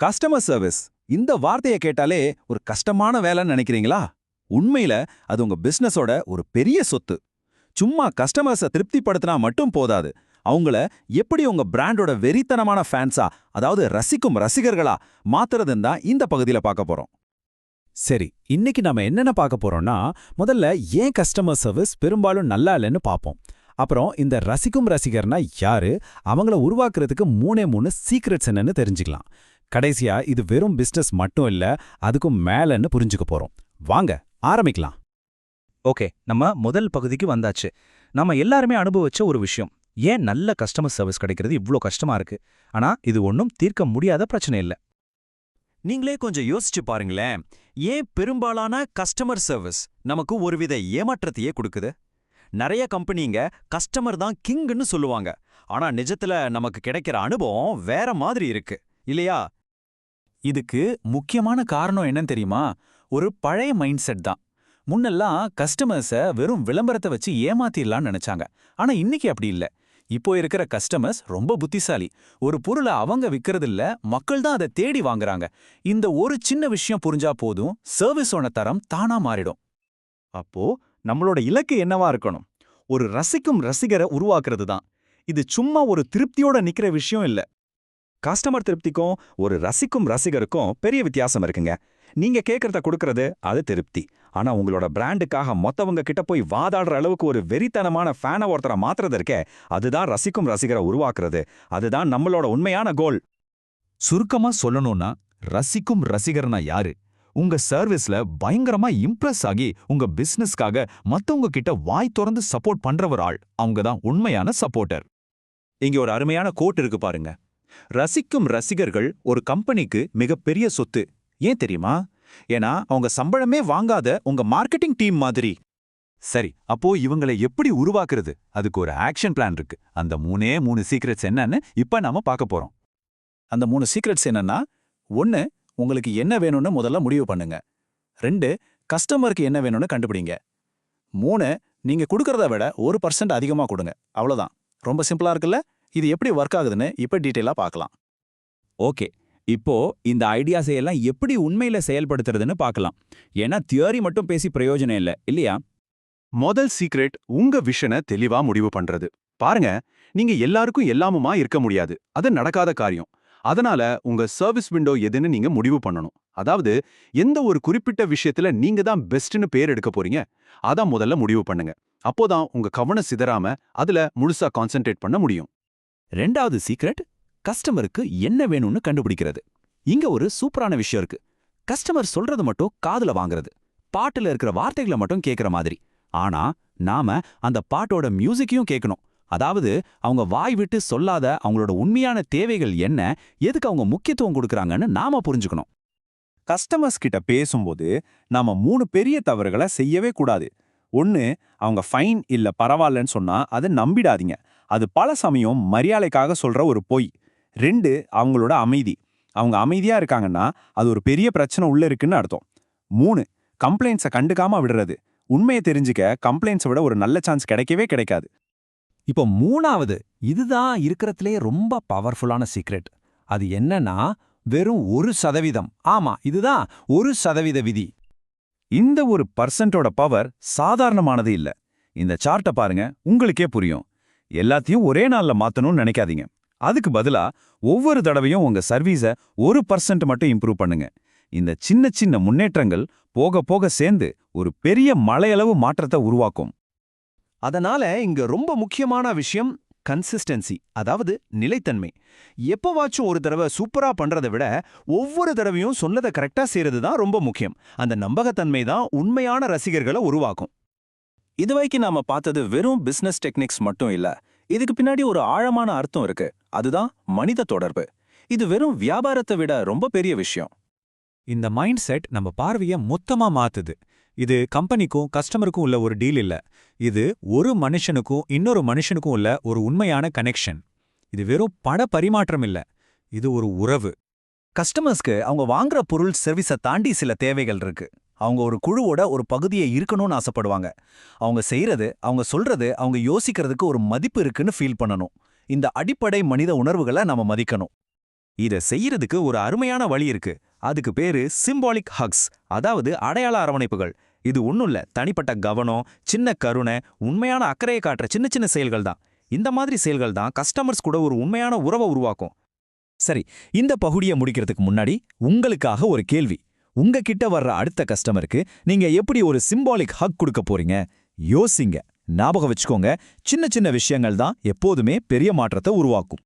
Customer service இந்த வார்த்தையை கேட்டாலே ஒரு கஷ்டமான வேலைன்னு நினைக்கிறீங்களா? உண்மையில அது உங்க பிசினஸோட ஒரு பெரிய சொத்து. சும்மா கஸ்டமர்ஸை திருப்திப்படுத்தினா மட்டும் போதாது. அவங்கள எப்படி உங்க பிராண்டோட வெறித்தனமான ஃபேன்ஸா அதாவது ரசிக்கும் ரசிகர்களா மாத்துறதுன்னு தான் இந்த பகுதியில பார்க்க போறோம். சரி இன்னைக்கு நாம என்னென்ன பார்க்க போறோம்னா முதல்ல ஏன் கஸ்டமர் சர்வீஸ் பெரும்பாலும் நல்லா இல்லைன்னு பார்ப்போம். அப்புறம் இந்த ரசிக்கும் ரசிகர்னா யாரு? அவங்கள உருவாக்குறதுக்கு மூணே மூணு சீக்ரெட்ஸ் என்னன்னு தெரிஞ்சுக்கலாம். கடைசியா இது வெறும் பிசினஸ் மட்டும் இல்ல அதுக்கும் மேலன்னு புரிஞ்சுக்க போறோம். வாங்க ஆரம்பிக்கலாம். ஓகே நம்ம முதல் பகுதிக்கு வந்தாச்சு. நம்ம எல்லாருமே அனுபவிச்ச ஒரு விஷயம். ஏன் நல்ல கஸ்டமர் சர்வீஸ் கிடைக்கிறது இவ்ளோ கஷ்டமா இருக்கு? ஆனா இது ஒன்றும் தீர்க்க முடியாத பிரச்சனை இல்ல. நீங்களே கொஞ்சம் யோசிச்சு பாருங்களேன். ஏன் பெரும்பாலான கஸ்டமர் சர்வீஸ் நமக்கு ஒருவித ஏமாற்றத்தையே கொடுக்குது? நிறைய கம்பெனிங்க கஸ்டமர் தான் கிங்னு சொல்லுவாங்க. ஆனா நிஜத்துல நமக்கு கிடைக்கிற அனுபவம் வேற மாதிரி இருக்கு. இல்லையா? இதுக்கு முக்கியமான காரணம் என்னன்னு தெரியுமா? ஒரு பழைய மைண்ட் செட் தான். முன்னெல்லாம் கஸ்டமர்ஸை வெறும் விளம்பரத்தை வச்சு ஏமாத்திடலாம்னு நினைச்சாங்க. ஆனா இன்னைக்கு அப்படி இல்ல. இப்போ இருக்கிற கஸ்டமர்ஸ் ரொம்ப புத்திசாலி. ஒரு பொருளை அவங்க விற்கிறதில்ல மக்கள் தான் அதை தேடி வாங்குறாங்க. இந்த ஒரு சின்ன விஷயம் புரிஞ்சா போதும் சர்வீஸோட தரம் தானா மாறிடும். அப்போ நம்மளோட இலக்கு என்னவா இருக்கணும்? ஒரு ரசிக்கும் ரசிகரை உருவாக்குறது தான். இது சும்மா ஒரு திருப்தியோட நிக்கிற விஷயம் இல்ல. கஸ்டமர் திருப்திக்கும் ஒரு ரசிக்கும் ரசிகருக்கும் பெரிய வித்தியாசம் இருக்குங்க. நீங்க கேக்குறத கொடுக்கறது அது திருப்தி. ஆனா உங்களோட பிராண்டுக்காக மொத்தவங்க கிட்ட போய் வாதாடுற அளவுக்கு ஒரு வெறித்தனமான ஃபேனை ஒருத்தரை மாத்துறது இருக்கே அதுதான் ரசிக்கும் ரசிகரை உருவாக்குறது. அதுதான் நம்மளோட உண்மையான கோல் சுருக்கமா சொல்லணும்னா ரசிக்கும் ரசிகர்னா யாரு? உங்க சர்வீஸ்ல பயங்கரமா இம்ப்ரெஸ் ஆகி உங்க பிசினஸ்க்காக மத்தவங்க கிட்ட வாய் திறந்து சப்போர்ட் பண்றவர் ஆள். அவங்க தான் உண்மையான சப்போர்ட்டர் இங்க ஒரு அருமையான கோட் இருக்கு பாருங்க. ரசிக்கும் ரசிகர்கள் ஒரு கம்பெனிக்கு மிகப்பெரிய சொத்து. ஏன் தெரியுமா? ஏன்னா அவங்க சம்பளமே வாங்காத உங்க மார்க்கெட்டிங் டீம் மாதிரி. சரி அப்போ இவங்களை எப்படி உருவாக்குறது? அதுக்கு ஒரு ஆக்ஷன் பிளான் இருக்கு. அந்த மூணே மூணு சீக்ரெட்ஸ் என்னன்னு இப்ப நாம பார்க்க போறோம். அந்த மூணு சீக்ரெட்ஸ் என்னன்னா ஒன்னு உங்களுக்கு என்ன வேணும்னு முதல்ல முடிவு பண்ணுங்க. ரெண்டு கஸ்டமருக்கு என்ன வேணும்னு கண்டுபிடிங்க. மூணு நீங்க கொடுக்கறத விட ஒரு பர்சன்ட் அதிகமா கொடுங்க. அவ்வளோதான் ரொம்ப சிம்பிளா இருக்குல்ல? இது எப்படி ஒர்க் ஆகுதுன்னு இப்ப டீட்டெயிலா பார்க்கலாம். ஓகே. இப்போ இந்த ஐடியாஸை எல்லாம் எப்படி உண்மையில செயல்படுத்துறதுன்னு பார்க்கலாம். ஏன்னா தியரி மட்டும் பேசி பிரயோஜனம் இல்ல இல்லையா? முதல் சீக்ரெட் உங்க விஷனை தெளிவா முடிவு பண்றது. பாருங்க நீங்க எல்லாருக்கும் எல்லாமுமா இருக்க முடியாது. அது நடக்காத காரியம். அதனால உங்க சர்வீஸ் விண்டோ எதுன்னு நீங்க முடிவு பண்ணணும். அதாவது எந்த ஒரு குறிப்பிட்ட விஷயத்துல நீங்க தான் பெஸ்ட்னு பேர் எடுக்க போறீங்க அதான் முதல்ல முடிவு பண்ணுங்க. அப்போதான் உங்க கவனம் சிதறாம அதுல முழுசா கான்சென்ட்ரேட் பண்ண முடியும். ரெண்டாவது சீக்ரெட் கஸ்டமருக்கு என்ன வேணும்னு கண்டுபிடிக்கிறது. இங்க ஒரு சூப்பரான விஷயம் இருக்கு. கஸ்டமர் சொல்றது மட்டும் காதுல வாங்குறது. பாட்டுல இருக்கிற வார்த்தைகளை மட்டும் கேக்குற மாதிரி. ஆனா நாம அந்த பாட்டோட மியூசிக்கையும் கேட்கணும் அதாவது அவங்க வாய் விட்டு சொல்லாத அவங்களோட உண்மையான தேவைகள் என்ன எதுக்கு அவங்க முக்கியத்துவம் கொடுக்கறாங்கன்னு நாம புரிஞ்சுக்கணும். கஸ்டமர்ஸ் கிட்ட பேசும்போது நாம மூணு பெரிய தவறுகளை செய்யவே கூடாது. ஒன்னு அவங்க ஃபைன் இல்ல பரவாயில்லன்னு சொன்னா அதை நம்பிடாதீங்க. அது பல சமயம் மரியாதைக்காக சொல்ற ஒரு பொய். ரெண்டு அவங்களோட அமைதி. அவங்க அமைதியா இருக்காங்கன்னா அது ஒரு பெரிய பிரச்சனை உள்ள இருக்குன்னு அர்த்தம். மூணு கம்ப்ளைண்ட்ஸை கண்டுக்காம விடுறது. உண்மையை தெரிஞ்சுக்க கம்ப்ளைண்ட்ஸை விட ஒரு நல்ல சான்ஸ் கிடைக்கவே கிடைக்காது. இப்போ மூணாவது இதுதான் இருக்கிறதுலே ரொம்ப பவர்ஃபுல்லான சீக்ரெட் அது என்னன்னா வெறும் ஒரு சதவீதம். ஆமா இதுதான் ஒரு சதவீத விதி. இந்த ஒரு பர்சன்டோட பவர் சாதாரணமானது இல்ல. இந்த சார்ட்டை பாருங்க உங்களுக்கே புரியும். எல்லாத்தையும் ஒரே நாள்ல மாற்றணும்னு நினைக்காதீங்க. அதுக்கு பதிலா ஒவ்வொரு தடவையும் உங்க சர்வீஸை ஒரு பர்சன்ட் மட்டும் இம்ப்ரூவ் பண்ணுங்க. இந்த சின்ன சின்ன முன்னேற்றங்கள் போக போக சேர்ந்து ஒரு பெரிய மலையளவு மாற்றத்தை உருவாக்கும். அதனால இங்க ரொம்ப முக்கியமான விஷயம் கன்சிஸ்டன்சி அதாவது நிலைத்தன்மை. எப்பவாச்சும் ஒரு தடவை சூப்பரா பண்ணுறதை விட ஒவ்வொரு தடவையும் சொன்னதை கரெக்டா செய்யறது தான் ரொம்ப முக்கியம். அந்த நம்பகத்தன்மை தான் உண்மையான ரசிகர்களை உருவாக்கும். இதுவரைக்கும் நாம பார்த்தது வெறும் பிசினஸ் டெக்னிக்ஸ் மட்டும் இல்ல. இதுக்கு பின்னாடி ஒரு ஆழமான அர்த்தம் இருக்கு. அதுதான் மனித தொடர்பு. இது வெறும் வியாபாரத்தை விட ரொம்ப பெரிய விஷயம். இந்த மைண்ட் செட் நம்ம பார்வைய மொத்தமா மாத்துது. இது கம்பெனிக்கும் கஸ்டமருக்கும் உள்ள ஒரு டீல் இல்ல. இது ஒரு மனுஷனுக்கும் இன்னொரு மனுஷனுக்கும் உள்ள ஒரு உண்மையான கனெக்ஷன் இது வெறும் பண பரிமாற்றம் இல்ல. இது ஒரு உறவு. கஸ்டமர்ஸ்க்கு அவங்க வாங்குற பொருள் சர்வீஸை தாண்டி சில தேவைகள் இருக்கு. அவங்க ஒரு குழுவோட ஒரு பகுதியை இருக்கணும்னு ஆசைப்படுவாங்க. அவங்க செய்யறது அவங்க சொல்றது அவங்க யோசிக்கிறதுக்கு ஒரு மதிப்பு இருக்குன்னு ஃபீல் பண்ணணும். இந்த அடிப்படை மனித உணர்வுகளை நாம மதிக்கணும். இத செய்யறதுக்கு ஒரு அருமையான வழி இருக்கு. அதுக்கு பேரு சிம்பாலிக் ஹக்ஸ் அதாவது அடையாள அரவணைப்புகள். இது ஒன்றும் தனிப்பட்ட கவனம் சின்ன கருணை உண்மையான அக்கறையை காட்டுற சின்ன சின்ன செயல்கள் தான். இந்த மாதிரி செயல்கள் தான் கஸ்டமர்ஸ் கூட ஒரு உண்மையான உறவை உருவாக்கும். சரி இந்த பகுதியை முடிக்கிறதுக்கு முன்னாடி உங்களுக்காக ஒரு கேள்வி. உங்ககிட்ட வர்ற அடுத்த கஸ்டமருக்கு நீங்க எப்படி ஒரு சிம்பாலிக் ஹக் கொடுக்க போறீங்க? யோசிங்க. ஞாபகம் வச்சுக்கோங்க. சின்ன சின்ன விஷயங்கள் தான் எப்போதுமே பெரிய மாற்றத்தை உருவாக்கும்.